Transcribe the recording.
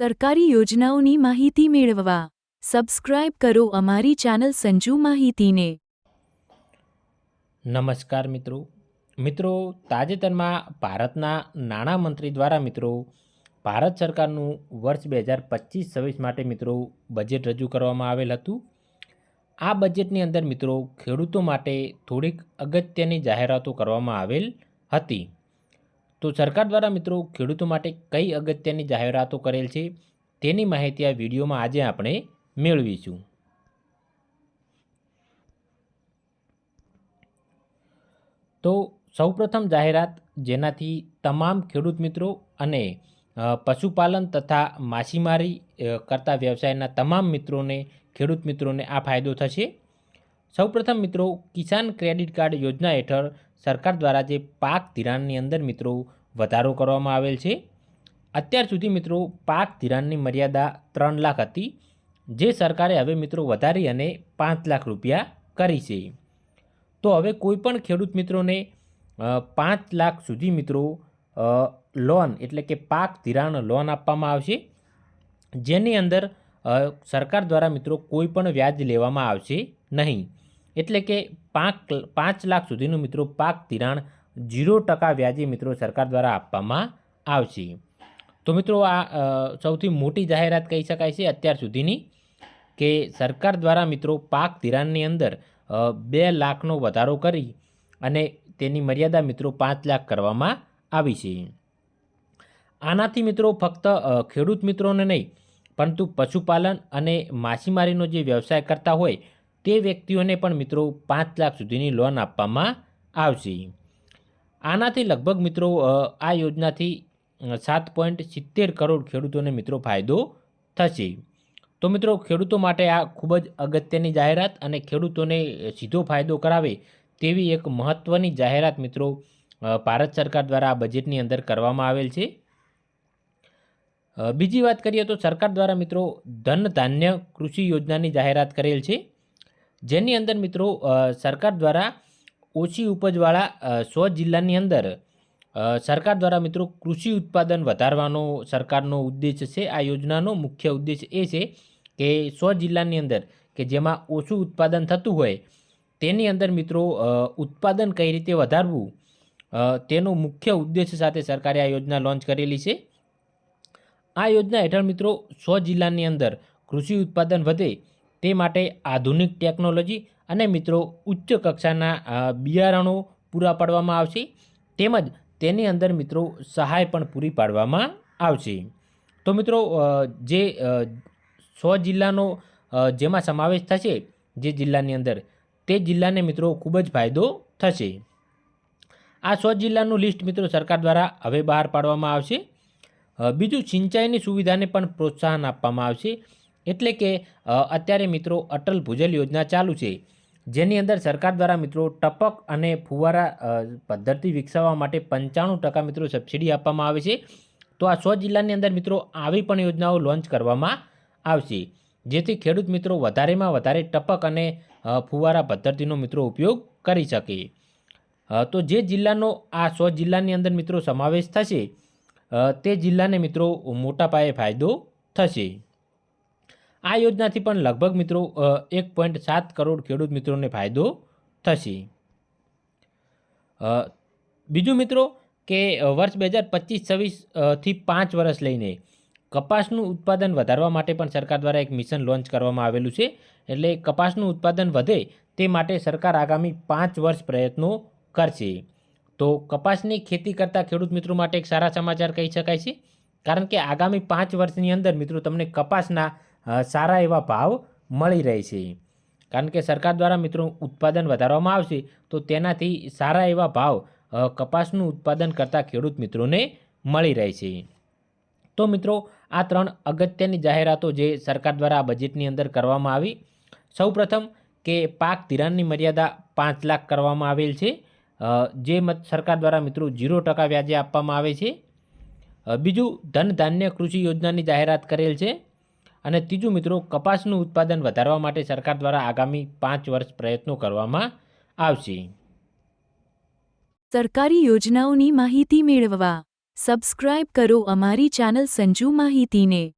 સરકારી યોજનાઓની માહિતી મેળવવા. સબસ્ક્રાઇબ કરો અમારી ચેનલ સંજુ માહિતીને. નમસ્કાર મિત્રો. મિત્રો, તાજેતરમાં ભારતના નાણામંત્રી દ્વારા મિત્રો, ભારત સરકારનું વર્ષ બે હજાર પચીસ છવ્વીસ માટે મિત્રો, બજેટ રજૂ કરવામાં આવેલ હતું. આ બજેટની અંદર મિત્રો ખેડૂતો માટે થોડીક અગત્યની જાહેરાતો કરવામાં આવેલ હતી. તો સરકાર દ્વારા મિત્રો ખેડૂતો માટે કઈ અગત્યની જાહેરાતો કરેલ છે તેની માહિતી આ વિડીયોમાં આજે આપણે મેળવીશું. તો સૌપ્રથમ જાહેરાત જેનાથી તમામ ખેડૂત મિત્રો અને પશુપાલન તથા માછીમારી કરતા વ્યવસાયના તમામ મિત્રોને, ખેડૂત મિત્રોને આ ફાયદો થશે. સૌપ્રથમ મિત્રો કિસાન ક્રેડિટ કાર્ડ યોજના હેઠળ સરકાર દ્વારા જે પાક ધિરાણની અંદર મિત્રો વધારો કરવામાં આવેલ છે. અત્યાર સુધી મિત્રો પાક ધિરાણની મર્યાદા ત્રણ લાખ હતી. જે સરકારે હવે મિત્રો વધારી અને પાંચ લાખ રૂપિયા કરી છે. તો હવે કોઈપણ ખેડૂત મિત્રોને પાંચ લાખ સુધી મિત્રો લોન એટલે કે પાક ધિરાણ લોન આપવામાં આવશે. જેની અંદર સરકાર દ્વારા મિત્રો કોઈ પણ વ્યાજ લેવામાં આવશે નહીં. એટલે કે પાંચ પાંચ લાખ સુધીનું મિત્રો પાક ધિરાણ ઝીરો ટકા વ્યાજે મિત્રો સરકાર દ્વારા આપવામાં આવશે. તો મિત્રો આ સૌથી મોટી જાહેરાત કહી શકાય છે અત્યાર સુધીની કે સરકાર દ્વારા મિત્રો પાક ધિરાણની અંદર બે લાખનો વધારો કરી અને તેની મર્યાદા મિત્રો પાંચ લાખ કરવામાં આવી છે. આનાથી મિત્રો ફક્ત ખેડૂત મિત્રોને નહીં, પરંતુ પશુપાલન અને માછીમારીનો જે વ્યવસાય કરતા હોય તે વ્યક્તિઓને પણ મિત્રો પાંચ લાખ સુધીની લોન આપવામાં આવશે. આનાથી લગભગ મિત્રો આ યોજનાથી સાત પોઈન્ટ સિત્તેર કરોડ ખેડૂતોને મિત્રો ફાયદો થશે. તો મિત્રો, ખેડૂતો માટે આ ખૂબ જ અગત્યની જાહેરાત અને ખેડૂતોને સીધો ફાયદો કરાવે તેવી એક મહત્ત્વની જાહેરાત મિત્રો ભારત સરકાર દ્વારા આ બજેટની અંદર કરવામાં આવેલ છે. બીજી વાત કરીએ તો સરકાર દ્વારા મિત્રો ધન ધાન્ય કૃષિ યોજનાની જાહેરાત કરેલ છે. જેની અંદર મિત્રો સરકાર દ્વારા ઓછી ઉપજવાળા સો જિલ્લાની અંદર સરકાર દ્વારા મિત્રો કૃષિ ઉત્પાદન વધારવાનો સરકારનો ઉદ્દેશ છે. આ યોજનાનો મુખ્ય ઉદ્દેશ એ છે કે સો જિલ્લાની અંદર કે જેમાં ઓછું ઉત્પાદન થતું હોય, તેની અંદર મિત્રો ઉત્પાદન કઈ રીતે વધારવું તેનો મુખ્ય ઉદ્દેશ સાથે સરકારે આ યોજના લોન્ચ કરેલી છે. આ યોજના હેઠળ મિત્રો સો જિલ્લાની અંદર કૃષિ ઉત્પાદન વધે તે માટે આધુનિક ટેકનોલોજી અને મિત્રો ઉચ્ચ કક્ષાના બિયારણો પૂરા પાડવામાં આવશે. તેમજ તેની અંદર મિત્રો સહાય પણ પૂરી પાડવામાં આવશે. તો મિત્રો જે સો જિલ્લાનો જેમાં સમાવેશ થશે જે જિલ્લાની અંદર, તે જિલ્લાને મિત્રો ખૂબ જ ફાયદો થશે. આ સો જિલ્લાનું લિસ્ટ મિત્રો સરકાર દ્વારા હવે બહાર પાડવામાં આવશે. બીજું સિંચાઈની સુવિધાને પણ પ્રોત્સાહન આપવામાં આવશે. એટલે કે અત્યારે મિત્રો અટલ ભૂજલ યોજના ચાલુ છે, જેની અંદર સરકાર દ્વારા મિત્રો ટપક અને ફુવારા પદ્ધતિ વિકસાવવા માટે પંચાણું ટકા મિત્રો સબસિડી આપવામાં આવે છે. તો આ સો જિલ્લાની અંદર મિત્રો આવી પણ યોજનાઓ લોન્ચ કરવામાં આવશે, જેથી ખેડૂત મિત્રો વધારેમાં વધારે ટપક અને ફુવારા પદ્ધતિનો મિત્રો ઉપયોગ કરી શકે. તો જે જિલ્લાનો આ સો જિલ્લાની અંદર મિત્રો સમાવેશ થશે તે જિલ્લાને મિત્રો મોટા પાયે ફાયદો થશે. આ યોજનાથી પણ લગભગ મિત્રો એક પોઈન્ટ સાત કરોડ ખેડૂત મિત્રોને ફાયદો થશે. બીજું મિત્રો કે વર્ષ બે હજાર પચીસ છવ્વીસથી પાંચ વર્ષ લઈને કપાસનું ઉત્પાદન વધારવા માટે પણ સરકાર દ્વારા એક મિશન લોન્ચ કરવામાં આવેલું છે. એટલે કપાસનું ઉત્પાદન વધે તે માટે સરકાર આગામી પાંચ વર્ષ પ્રયત્નો કરશે. તો કપાસની ખેતી કરતા ખેડૂત મિત્રો માટે એક સારા સમાચાર કહી શકાય છે. કારણ કે આગામી પાંચ વર્ષની અંદર મિત્રો તમને કપાસના સારા એવા ભાવ મળી રહે છે. કારણ કે સરકાર દ્વારા મિત્રો ઉત્પાદન વધારવામાં આવશે, તો તેનાથી સારા એવા ભાવ કપાસનું ઉત્પાદન કરતા ખેડૂત મિત્રોને મળી રહે છે. તો મિત્રો, આ ત્રણ અગત્યની જાહેરાતો જે સરકાર દ્વારા આ બજેટની અંદર કરવામાં આવી, સૌપ્રથમ કે પાક ધિરાણની મર્યાદા પાંચ લાખ કરવામાં આવેલ છે જે સરકાર દ્વારા મિત્રો ઝીરો ટકા વ્યાજે આપવામાં આવે છે. બીજું ધન ધાન્ય કૃષિ યોજનાની જાહેરાત કરેલ છે અને ત્રીજું મિત્રો, કપાસનું ઉત્પાદન વધારવા માટે સરકાર દ્વારા આગામી પાંચ વર્ષ પ્રયત્નો કરવામાં આવશે. સરકારી યોજનાઓની માહિતી મેળવવા સબસ્ક્રાઇબ કરો અમારી ચેનલ સંજુ માહિતીને.